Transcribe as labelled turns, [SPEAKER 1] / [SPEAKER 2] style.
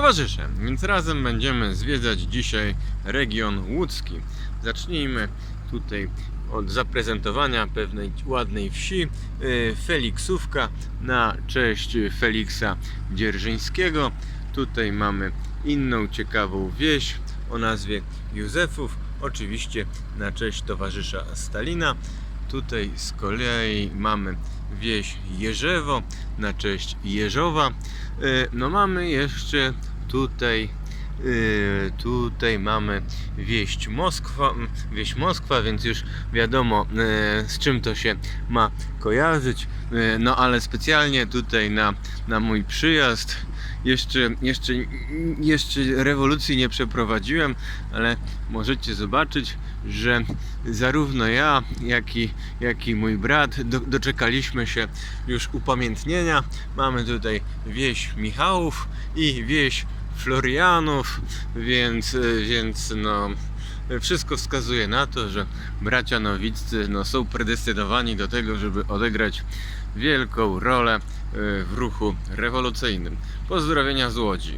[SPEAKER 1] towarzysze. Więc razem będziemy zwiedzać dzisiaj region łódzki. Zacznijmy tutaj od zaprezentowania pewnej ładnej wsi y, Feliksówka na cześć Feliksa Dzierżyńskiego. Tutaj mamy inną ciekawą wieś o nazwie Józefów, oczywiście na cześć towarzysza Stalina. Tutaj z kolei mamy wieś Jerzewo na cześć Jeżowa. Y, No mamy jeszcze tutaj y, tutaj mamy wieść Moskwa, m, wieś Moskwa, więc już wiadomo y, z czym to się ma kojarzyć. Y, No ale specjalnie tutaj na, na mój przyjazd jeszcze, jeszcze, jeszcze rewolucji nie przeprowadziłem, ale możecie zobaczyć, że zarówno ja, jak i, jak i mój brat do, doczekaliśmy się już upamiętnienia. Mamy tutaj wieś Michałów i wieś Florianów, więc, więc no, wszystko wskazuje na to, że bracia nowiccy no, są predestynowani do tego, żeby odegrać wielką rolę y, w ruchu rewolucyjnym. Pozdrowienia z Łodzi.